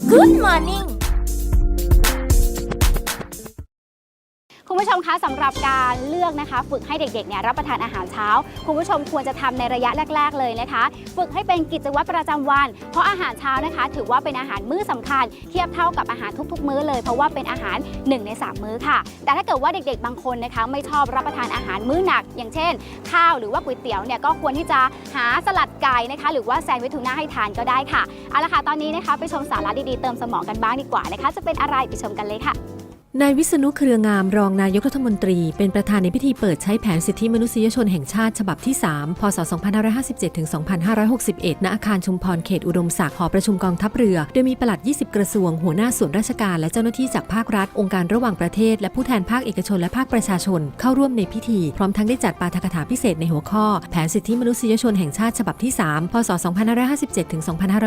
Good morning คุณผู้ชมคะสำหรับการเลือกนะคะ ฝึกให้เด็กๆเนี่ยรับประทานอาหารเช้า คุณผู้ชมควรจะทำในระยะแรก ๆ เลยนะคะ ฝึกให้เป็นกิจวัตรประจำวัน เพราะอาหารเช้านะคะ ถือว่าเป็นอาหารมื้อสำคัญ เทียบเท่ากับอาหารทุก ๆ มื้อเลย เพราะว่าเป็นอาหาร 1 ใน 3 มื้อค่ะ แต่ถ้าเกิดว่าเด็กๆ บางคนนะคะไม่ชอบรับประทานอาหารมื้อหนัก อย่างเช่น ข้าวหรือว่าก๋วยเตี๋ยวเนี่ยก็ควรที่จะหาสลัดไก่นะคะ หรือว่าแซนด์วิชทูน่าให้ทานก็ได้ค่ะเอาละค่ะตอนนี้นะคะไปชมสาระดีๆเติมสมองกันบ้างดีกว่านะคะ จะเป็นอะไรไปชมกันเลยค่ะ นายวิษณุเครืองามรองนายกรัฐมนตรี เป็นประธานในพิธีเปิดใช้แผนสิทธิมนุษยชนแห่งชาติฉบับที่ 3 พศ 2557ถึง2561 ณ อาคารชุมพรเขตอุดมศักดิ์หอประชุมกองทัพเรือ โดยมีปลัด 20 กระทรวง หัวหน้าส่วนราชการและเจ้าหน้าที่จากภาครัฐ องค์การระหว่างประเทศ และผู้แทนภาคเอกชนและภาคประชาชน เข้าร่วมในพิธี พร้อมทั้งได้จัดปาฐกถาพิเศษในหัวข้อ แผนสิทธิมนุษยชนแห่งชาติฉบับที่ 3 พศ 2557ถึง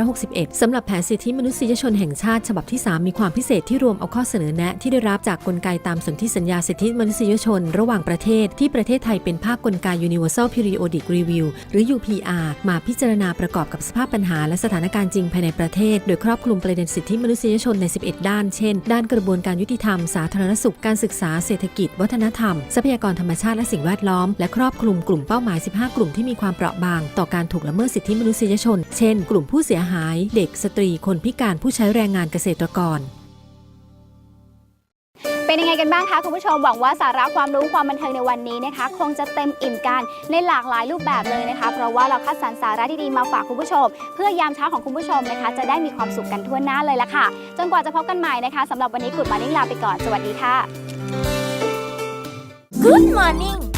2561 สำหรับแผนสิทธิมนุษยชนแห่งชาติฉบับที่ 3 มีความพิเศษที่รวมเอาข้อเสนอแนะที่ได้รับจากกลไกตามสนธิสัญญาสิทธิมนุษยชน ระหว่างประเทศที่ประเทศไทยเป็นภาคกลไก Universal Periodic Review หรือ UPR มาพิจารณาประกอบกับสภาพปัญหาและสถานการณ์จริงภายในประเทศ โดยครอบคลุมประเด็นสิทธิมนุษยชนใน 11 ด้าน เช่น ด้านกระบวนการยุติธรรม สาธารณสุข การศึกษา เศรษฐกิจ วัฒนธรรม ทรัพยากรธรรมชาติและสิ่งแวดล้อม และครอบคลุมกลุ่มเป้าหมาย 15 กลุ่มที่มีความเปราะบาง ต่อการถูกละเมิดสิทธิมนุษยชน เช่น กลุ่มผู้เสียหาย เด็ก สตรี คนพิการ ผู้ใช้แรงงานเกษตรกร เป็นยังไงกันบ้างคะคุณผู้ชมหวังว่าสาระความรู้ความบันเทิงในวันนี้นะคะ คงจะเต็มอิ่มกันในหลากหลายรูปแบบเลยนะคะ เพราะว่าเราคัดสรรสาระดีๆมาฝากคุณผู้ชม เพื่อยามเช้าของคุณผู้ชมนะคะ จะได้มีความสุขกันทั่วหน้าเลยละค่ะ จนกว่าจะพบกันใหม่นะคะสำหรับวันนี้กุดมานิ่งลาไปก่อนสวัสดีค่ะ Good morning